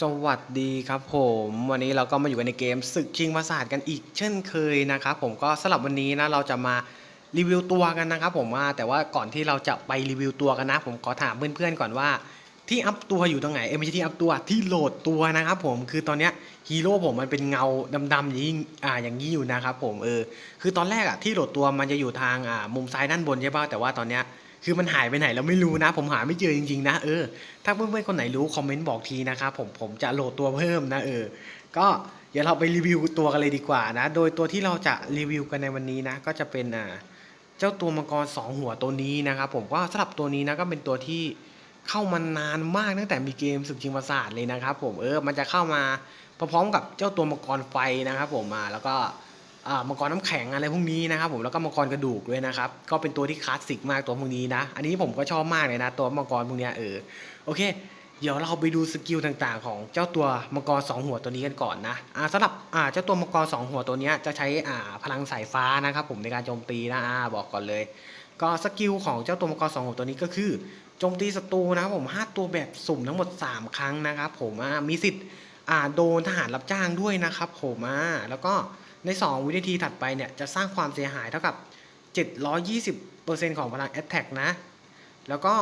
สวัสดีครับผมวันนี้เราก็มาอยู่กันในเกมศึกชิงประสาทกันอีกเช่นเคยนะครับผมก็สำหรับวันนี้นะเราจะมารีวิวตัวกันนะครับผมว่าแต่ว่าก่อนที่เราจะไปรีวิวตัวกันนะ ผมขอถามเพื่อนๆก่อนว่าที่อัพตัวอยู่ตรงไหนเอ้ไม่ใช่ที่อัพตัวที่โหลดตัวนะครับผมคือตอนเนี้ยฮีโร่ผมมันเป็นเงาดำๆอย่างนี้อ่าอย่างนี้อยู่นะครับผมเออคือตอนแรกอะที่โหลดตัวมันจะอยู่ทางอ่ามุมซ้ายด้านบนใช่ป่ะแต่ว่าตอนเนี้ย คือมันหายไปไหนเราไม่รู้นะ ผมหาไม่เจอจริงๆนะเออถ้าเพื่อนๆคนไหนรู้คอมเมนต์บอกทีนะครับผมผมจะโหลดตัวเพิ่มนะเออ ก็เดี๋ยวเราไปรีวิวตัวกันเลยดีกว่านะ โดยตัวที่เราจะรีวิวกันในวันนี้นะ ก็จะเป็นอ่าเจ้าตัวมังกรสองหัวตัวนี้นะครับผมก็สำหรับตัวนี้นะก็เป็นตัวที่เข้ามานานมากตั้งแต่มีเกมศึกชิงประสาทเลยนะครับผมเออมันจะเข้ามาพร้อมๆกับเจ้าตัวมังกรไฟนะครับผมมาแล้วก็ มังกรน้ำแข็งอะไรพวกนี้นะครับผมแล้วก็มังกรกระดูกด้วยนะครับก็เป็นตัวที่คลาสสิกมากตัวพวกนี้นะ อันนี้ผมก็ชอบมากเลยนะ ตัวมังกรพวกเนี้ยเออโอเค เดี๋ยวเราไปดูสกิลต่างๆ ของเจ้าตัวมังกรสองหัวตัวนี้กันก่อนนะอ่าสำหรับอ่าเจ้าตัวมังกรสองหัวตัวนี้จะใช้อ่าพลังสายฟ้านะครับผมในการโจมตีนะอ่าบอกก่อนเลย ก็สกิลของเจ้าตัวมังกรสองหัวตัวนี้ก็คือโจมตีศัตรูนะครับผมห้าตัวแบบสุ่มทั้งหมด 3 ครั้งนะครับผมมีสิทธิ์อ่าโดนทหารรับจ้างด้วยนะครับผมอ่าแล้วก็ ใน 2 วินาทีถัดไปเนี่ยจะสร้างความเสียหายเท่ากับ 720%ของพลังแอตแทกนะ แล้วก็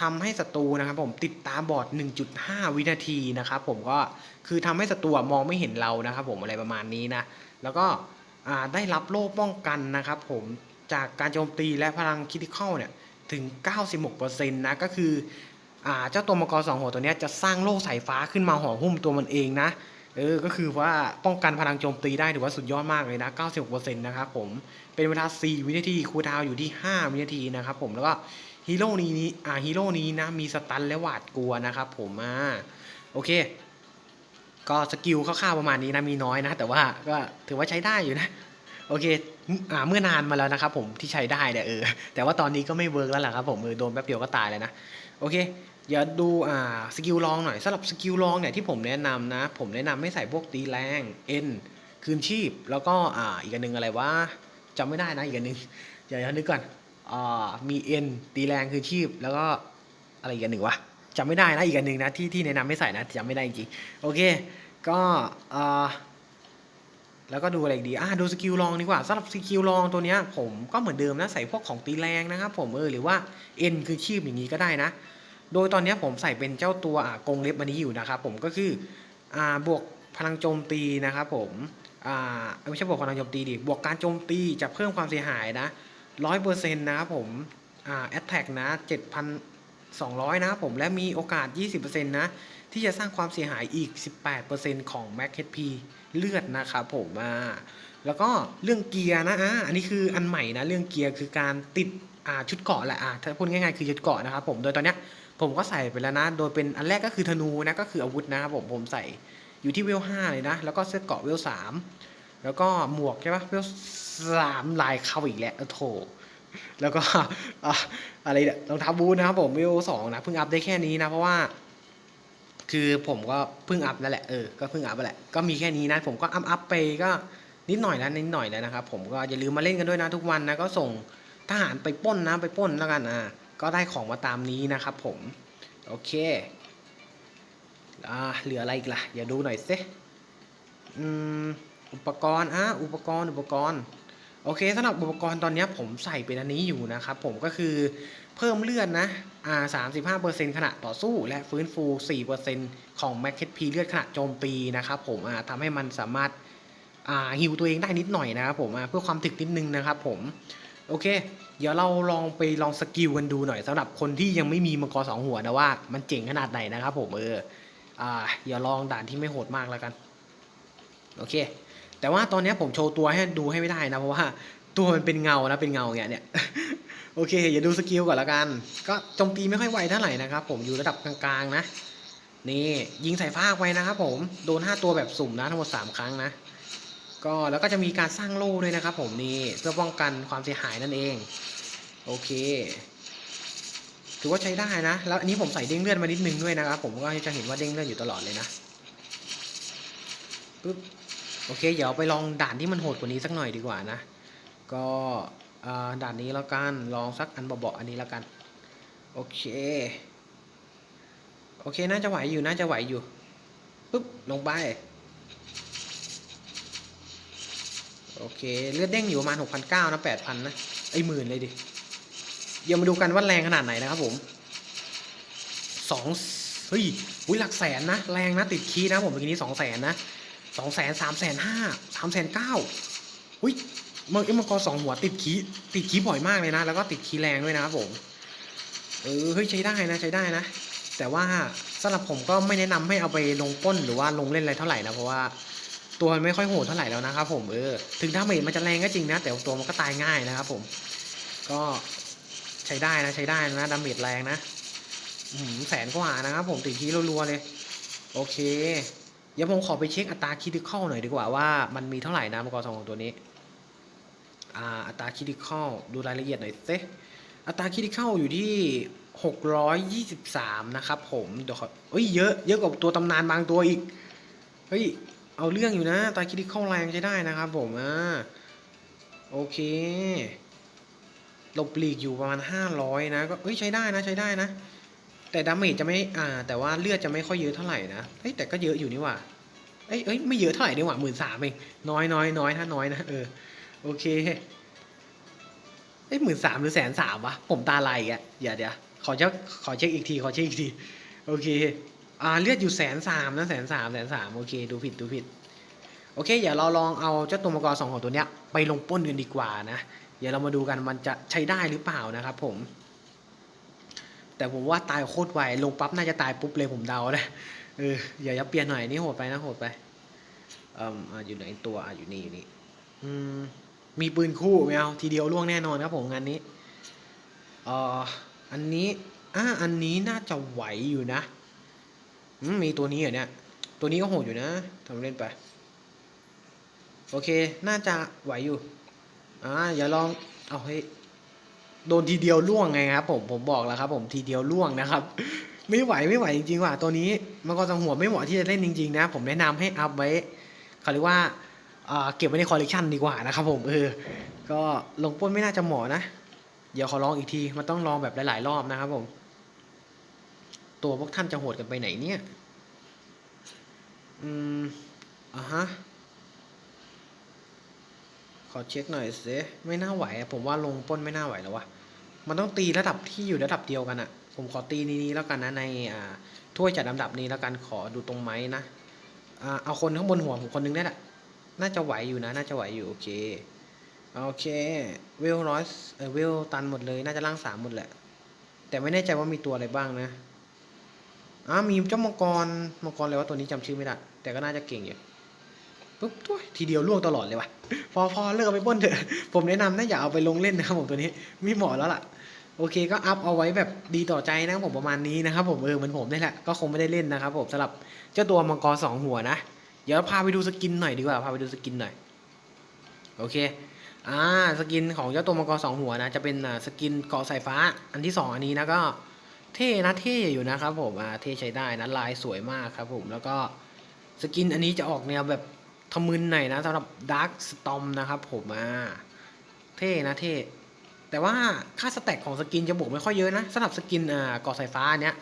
ทำให้ศัตรูนะครับผมติดตาบอด 1.5 วินาทีนะครับผมก็คือทำให้ศัตรูมองไม่เห็นเรานะครับผมอะไรประมาณนี้นะ แล้วก็ได้รับโล่ป้องกันนะครับผมจากการโจมตีและพลังคิติคอลเนี่ยถึง 96%นะก็คืออเจ้าตัวมังกรสองหัวตัวนี้จะสร้างโล่สายฟ้าขึ้นมาห่อหุ้มตัวมันเองนะ เออ ก็คือว่าป้องกันพลังโจมตีได้ถือว่าสุดยอดมากเลยนะ 96%นะครับผม เป็นเวลา 4 วินาที คูดาวอยู่ที่ 5 วินาทีนะครับผม แล้วก็ฮีโร่นี้นี้อ่าฮีโร่นี้นะ มีสตันและหวาดกลัวนะครับผมอ่าโอเค ก็สกิลคร่าวๆประมาณนี้นะ มีน้อยนะ แต่ว่าก็ถือว่าใช้ได้อยู่นะ โอเค อ่า เมื่อนานมาแล้วนะครับผมที่ใช้ได้เนี่ยเออ แต่ว่าตอนนี้ก็ไม่เวิร์กแล้วแหละครับผมเออโดนแป๊บเดียวก็ตายเลยนะ โอเค เดี๋ยวดูอ่าสกิลลองหน่อยสำหรับสกิลลองเนี่ยที่ผมแนะนำนะ ผมแนะนำให้ใส่พวกตีแรงเอ็นคืนชีพ แล้วก็อ่าอีกอันหนึ่งอะไรว่าจำไม่ได้นะอีกอันหนึ่งเดี๋ยวนึกก่อนอ่ามีเอ็นตีแรงคือชีพ แล้วก็อะไรอีกอันหนึ่งวะจำไม่ได้นะอีกอันหนึ่งนะที่ที่แนะนำไม่ใส่นะจำไม่ได้จริงโอเค ก็อ่าแล้วก็ดูอะไรดี อ่าดูสกิลลองดีกว่าสำหรับสกิลลองตัวเนี้ยผมก็เหมือนเดิมนะใส่พวกของตีแรงนะครับผมเออหรือว่าเอ็นคือชีพอย่างนี้ก็ได้นะ โดยตอนนี้ผมใส่เป็นเจ้าตัวอ่ากงเล็บอันนี้อยู่นะครับผมก็คืออ่าบวกพลังโจมตีนะครับผมอ่าไม่ใช่บวกพลังโจมตีดิบวกการโจมตีจะเพิ่มความเสียหายนะร้อยเปอร์เซ็นต์นะครับผมอ่าแอตแทกนะเจ็ดพันสองร้อยนะครับผมและมีโอกาส 20%นะที่จะสร้างความเสียหายอีก 18%ของ Max HP เลือดนะครับผมอ่าแล้วก็เรื่องเกียร์นะอ่าอันนี้คืออันใหม่นะเรื่องเกียร์คือการติดอ่าชุดเกาะแหละอ่าถ้าพูดง่ายๆคือชุดเกาะนะครับผมโดยตอนเนี้ย ผมก็ใส่ไปแล้วนะ โดยเป็นอันแรกก็คือธนูนะ ก็คืออาวุธนะครับผมผมใส่อยู่ที่เวล5เลยนะ แล้วก็เสื้อเกาะเวล3แล้วก็หมวกใช่ปะเวลสามลายเข้าอีกแล้วโถแล้วก็อะไรเนี่ยรองเท้าบูทนะครับผมวิวสองนะเพิ่งอัพได้แค่นี้นะ เพราะว่า คือผมก็เพิ่งอัพนั่นแหละเออก็เพิ่งอัพแหละก็มีแค่นี้นะ ผมก็อัพอัพไปก็นิดหน่อยนะนิดหน่อยแล้วนะครับผมก็อย่าลืมมาเล่นกันด้วยนะทุกวันนะก็ส่งทหารไปป้นนะไปป้นแล้วกันอะ ก็ได้ของมาตามนี้นะครับผม โอเคอ่าเหลืออะไรอีกล่ะ อย่าดูหน่อยสิอืมอุปกรณ์อะอุปกรณ์อุปกรณ์โอเคสำหรับอุปกรณ์ตอนนี้ผมใส่เป็นอันนี้อยู่นะครับผมก็คือเพิ่มเลือดนะอ่าสามสิบห้าเปอร์เซ็นต์ขณะต่อสู้ และฟื้นฟูสี่เปอร์เซ็นต์ของแม็กเคพีเลือดขณะโจมตีนะครับผมอ่าทำให้มันสามารถอ่าฮิวตัวเองได้นิดหน่อยนะครับผมอ่าเพื่อความถึกนิดนึงนะครับผม โอเค เดี๋ยวเราลองไปลองสกิลกันดูหน่อยสำหรับคนที่ยังไม่มีมังกรสองหัวนะว่ามันเจ๋งขนาดไหนนะครับผมเอออ่าเดี๋ยวลองด่านที่ไม่โหดมากแล้วกันโอเค แต่ว่าตอนนี้ผมโชว์ตัวให้ดูให้ไม่ได้นะเพราะว่าตัวมันเป็นเงานะเป็นเงาอย่างเงี้ยเนี่ยโอเคอย่าดูสกิลก่อนละกัน ก็โจมตีไม่ค่อยไวเท่าไหร่นะครับผมอยู่ระดับกลางๆนะนี่ยิงใสายฟ้าไปนะครับผมโดน 5 ตัวแบบสุ่มนะทั้งหมด 3 ครั้งนะ ก็แล้วก็จะมีการสร้างโล่ด้วยนะครับผมนี่เพื่อป้องกันความเสียหายนั่นเอง โอเค ถือว่าใช้ได้นะ แล้วอันนี้ผมใส่เด้งเลือดมานิดนึงด้วยนะครับ ผมก็จะเห็นว่าเด้งเลือดอยู่ตลอดเลยนะปึ๊บโอเค เดี๋ยวไปลองด่านที่มันโหดกว่านี้สักหน่อยดีกว่านะ ก็ด่านนี้แล้วกันลองสักอันเบาๆอันนี้แล้วกันโอเค โอเค น่าจะไหวอยู่ น่าจะไหวอยู่ ปุ๊บ ลงไป โอเค เลือดเด้งอยู่ประมาณหกพันเก้านะแปดพันนะ ไอหมื่นเลยดิ เดี๋ยวมาดูกันว่าแรงขนาดไหนนะครับผมสองเฮ้ยอุ้ยหลักแสนนะ แรงนะติดคีนะผมเมื่อกี้นี้สองแสนนะสองแสนสามแสนห้าสามแสนเก้าอุ้ยเมื่อกี้มังกรสองหัวติดคีติดคีบ่อยมากเลยนะ แล้วก็ติดคีแรงด้วยนะครับผม เออเฮ้ยใช้ได้นะใช้ได้นะ แต่ว่าสำหรับผมก็ไม่แนะนำให้เอาไปลงป้นหรือว่าลงเล่นอะไรเท่าไหร่นะเพราะว่า ตัวมันไม่ค่อยโหดเท่าไหร่แล้วนะครับผมเออถึงดาเมจมันจะแรงก็จริงนะ แต่ตัวมันก็ตายง่ายนะครับผม ก็ใช้ได้นะใช้ได้นะดาเมจแรงนะหือแสนกว่านะครับผมติดทีรัวๆเลย โอเคเดี๋ยวผมขอไปเช็คอัตราคิดิคอลหน่อยดีกว่าว่ามันมีเท่าไหร่นะมังกรสองของตัวนี้อ่าอัตราคิดิคอลดูรายละเอียดหน่อยสิอัตราคิดิคอลอยู่ที่ 623 นะครับผมเดี๋ยวขอเฮ้ยเยอะเยอะกว่าตัวตำนานบางตัวอีก เฮ้ย เอาเรื่องอยู่นะ ตาคิดิคอลแรงใช้ได้นะครับผมอ่าโอเคหลบหลีกอยู่ประมาณ 500 นะก็เฮ้ยใช้ได้นะใช้ได้นะ แต่ดาเมจจะไม่อ่า แต่ว่าเลือดจะไม่ค่อยเยอะเท่าไหร่นะเฮ้ยแต่ก็เยอะอยู่นี่หว่าเอ้ยเอ้ยไม่เยอะเท่าไหร่ดีกว่าหมื่นสามเองน้อยน้อยน้อยถ้าน้อยนะเออโอเคเอ้ยหมื่นสามหรือแสนสามวะผมตาลายอีกอะอย่าเดี๋ยวขอเช็คขอเช็คอีกทีขอเช็คอีกทีโอเค อ่าเลือดอยู่แสนสามนะแสนสามแสนสามโอเคดูผิดดูผิด โอเคเดี๋ยวเราลองเอาเจ้าตัวมังกรสองของตัวเนี้ยไปลงป้นกันดีกว่านะ เดี๋ยวเรามาดูกันมันจะใช้ได้หรือเปล่านะครับผม แต่ผมว่าตายโคตรไวลงปั๊บน่าจะตายปุ๊บเลยผมเดานะเอออย่าอย่าเปลี่ยนหน่อยนี่โหดไปนะโหดไปเอ่ออยู่ไหนตัวอะอยู่นี่อยู่นี่อืมมีปืนคู่ไม่เอาทีเดียวล่วงแน่นอนครับผมงานนี้เอ่ออันนี้อะอันนี้น่าจะไหวอยู่นะ มีตัวนี้เหรอเนี่ย ตัวนี้ก็โหดอยู่นะทำเล่นไป โอเค น่าจะไหวอยู่ อ่า อย่าลอง เอาเฮ้ย โดนทีเดียวล่วงไงครับ ผม ผมบอกแล้วครับ ผมทีเดียวล่วงนะครับ ไม่ไหวไม่ไหวจริงๆว่ะ ตัวนี้มันก็จังหัวไม่เหมาะที่จะเล่นจริงๆนะ ผมแนะนำให้อัพไว้เขาเรียกว่าอ่าเก็บไว้ในคอลเลกชันดีกว่านะครับผม เออ ก็ลงป้นไม่น่าจะเหมาะนะ เดี๋ยวขอลองอีกที มันต้องลองแบบหลาย ๆ รอบนะครับผม ตัวพวกท่านจะโหดกันไปไหนเนี่ย อืมอะฮะ ขอเช็คหน่อยสิไม่น่าไหวผมว่าลงป้นไม่น่าไหวแล้ววะ มันต้องตีระดับที่อยู่ระดับเดียวกันอะผมขอตีนี้แล้วกันนะในอ่าถ้วยจัดลำดับนี้แล้วกันขอดูตรงไม้นะอ่าเอาคนข้างบนหัวผมคนนึงได้ละน่าจะไหวอยู่นะ น่าจะไหวอยู่โอเคโอเคเวลร้อยเออเวลตันหมดเลย น่าจะล่างสามหมดแหละ แต่ไม่แน่ใจว่ามีตัวอะไรบ้างนะ อ่ามีเจ้ามังกรมังกรอะไรวะตัวนี้จำชื่อไม่ได้ แต่ก็น่าจะเก่งอยู่ปุ๊บตัวทีเดียวล่วงตลอดเลยว่ะ พอพอเลิกไปป้นเถอะ ผมแนะนำนะอย่าเอาไปลงเล่นนะครับผมตัวนี้ไม่เหมาะแล้วล่ะ โอเคก็อัพเอาไว้แบบดีต่อใจนะผมประมาณนี้นะครับผมเออเหมือนผมนี่แหละก็คงไม่ได้เล่นนะครับผมสำหรับเจ้าตัวมังกรสองหัวนะ เดี๋ยวพาไปดูสกินหน่อยดีกว่าพาไปดูสกินหน่อย โอเคอ่าสกินของเจ้าตัวมังกรสองหัวนะ จะเป็นสกินเกาะสายฟ้าอันที่สองอันนี้นะก็ ท่นะเท่อยู่นะครับผมอ่าเท่ใช้ได้นะลายสวยมากครับผมแล้วก็สกินอันนี้จะออกแนวแบบทะมึนหน่อยนะสำหรับ Dark Storm นะครับผมอ่าเท่นะเท่แต่ว่าค่าสแต็กของสกินจะบวกไม่ค่อยเยอะนะสำหรับสกินอ่ากาะสายฟ้าเนี้ย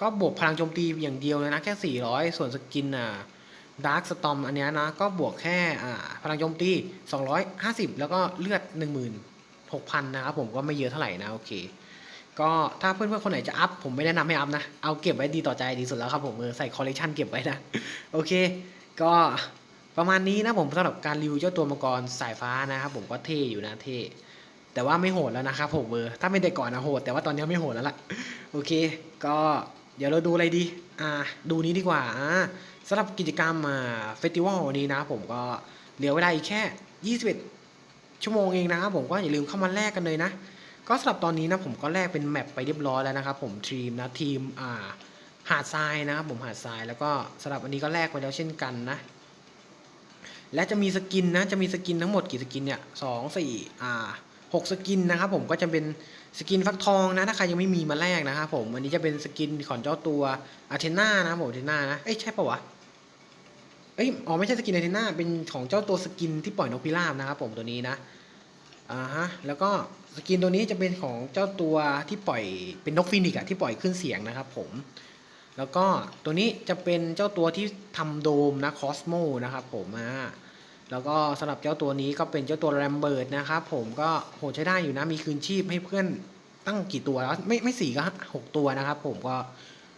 ก็บวกพลังโจมตีอย่างเดียวเลยนะแค่ 400 ส่วนสกินอ่า Dark Storm อันเนี้ยนะก็บวกแค่อ่าพลังโจมตี 250 แล้วก็เลือด 16,000 นะครับผมก็ไม่เยอะเท่าไหร่นะโอเค ก็ถ้าเพื่อนๆคนไหนจะอัพผมไม่แนะนำให้อัพนะ เอาเก็บไว้ดีต่อใจดีสุดแล้วครับผมเออใส่คอลเลคชันเก็บไว้นะ โอเค ก็ประมาณนี้นะผมสำหรับการรีวิวเจ้าตัวมังกรสายฟ้านะครับผมก็เท่อยู่นะเท่แต่ว่าไม่โหดแล้วนะครับผมเออถ้าไม่ได้ก่อนนะโหดแต่ว่าตอนนี้ไม่โหดแล้วล่ะโอเค ก็เดี๋ยวเราดูอะไรดี อ่า ดูนี้ดีกว่าอ่าสำหรับกิจกรรมอ่าเฟสติวัลนี้นะผมก็เหลือเวลาอีกแค่ 21 ชั่วโมงเองนะครับผมก็อย่าลืมเข้ามาแลกกันเลยนะ ก็สำหรับตอนนี้นะผมก็แลกเป็นแมปไปเรียบร้อยแล้วนะครับผมทีมนะทีมอ่าหาดทรายนะครับผมหาดทรายแล้วก็สำหรับอันนี้ก็แลกไปแล้วเช่นกันนะ และจะมีสกินนะจะมีสกินทั้งหมดกี่สกินเนี่ยสองสี่อ่าหกสกินนะครับผมก็จะเป็นสกินฟักทองนะถ้าใครยังไม่มีมาแลกนะครับผมอันนี้จะเป็นสกินของเจ้าตัวอาเทน่านะผมอาเทน่านะเอ้ยใช่ปะวะเอ้ยอ๋อไม่ใช่สกินอาเทน่าเป็นของเจ้าตัวสกินที่ปล่อยนกพิราบนะครับผมตัวนี้นะ อ่าฮะแล้วก็สกินตัวนี้จะเป็นของเจ้าตัวที่ปล่อยเป็นนกฟินิกอะที่ปล่อยขึ้นเสียงนะครับผม แล้วก็ตัวนี้จะเป็นเจ้าตัวที่ทำโดมนะคอสโมนะครับผมอ่าแล้วก็สำหรับเจ้าตัวนี้ก็เป็นเจ้าตัวแรมเบิร์ดนะครับผมก็โหใช้ได้อยู่นะมีคืนชีพให้เพื่อนตั้งกี่ตัวแล้วไม่ไม่สี่ก็หกตัวนะครับผมก็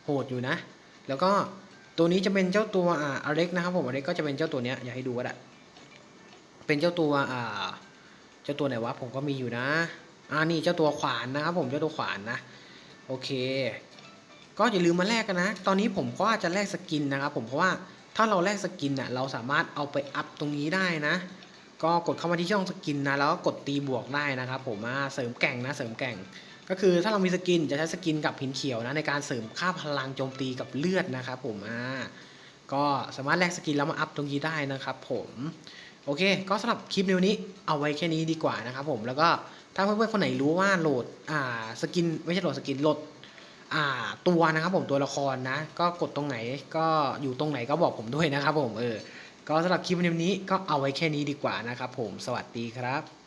โหดอยู่นะ แล้วก็ตัวนี้จะเป็นเจ้าตัวอ่าอเล็กนะครับผมอเล็กก็จะเป็นเจ้าตัวเนี้ยอยากให้ดูก็ได้เป็นเจ้าตัวอ่า จ้าตัวไหนวะผมก็มีอยู่นะอ่านี่เจ้าตัวขวานนะครับผมเจ้าตัวขวานนะ โอเค ก็อย่าลืมมาแลกกันนะ ตอนนี้ผมก็จะแลกสกินนะครับผมเพราะว่าถ้าเราแลกสกินอะเราสามารถเอาไปอัพตรงนี้ได้นะ ก็กดเข้ามาที่ช่องสกินนะแล้วก็กดตีบวกได้นะครับผมอ่าเสริมแก่งนะเสริมแก่ง ก็คือถ้าเรามีสกินจะใช้สกินกับหินเขียวนะในการเสริมค่าพลังโจมตีกับเลือดนะครับผมอ่าก็สามารถแลกสกินแล้วมาอัพตรงนี้ได้นะครับผม โอเค ก็สำหรับคลิปในวันนี้เอาไว้แค่นี้ดีกว่านะครับผมแล้วก็ถ้าเพื่อนๆคนไหนรู้ว่าโหลดอ่าสกินไม่ใช่โหลดสกินโหลดอ่าตัวนะครับผมตัวละครนะ ก็กดตรงไหนก็อยู่ตรงไหนก็บอกผมด้วยนะครับผมเออก็สำหรับคลิปในวันนี้ก็เอาไว้แค่นี้ดีกว่านะครับผมสวัสดีครับ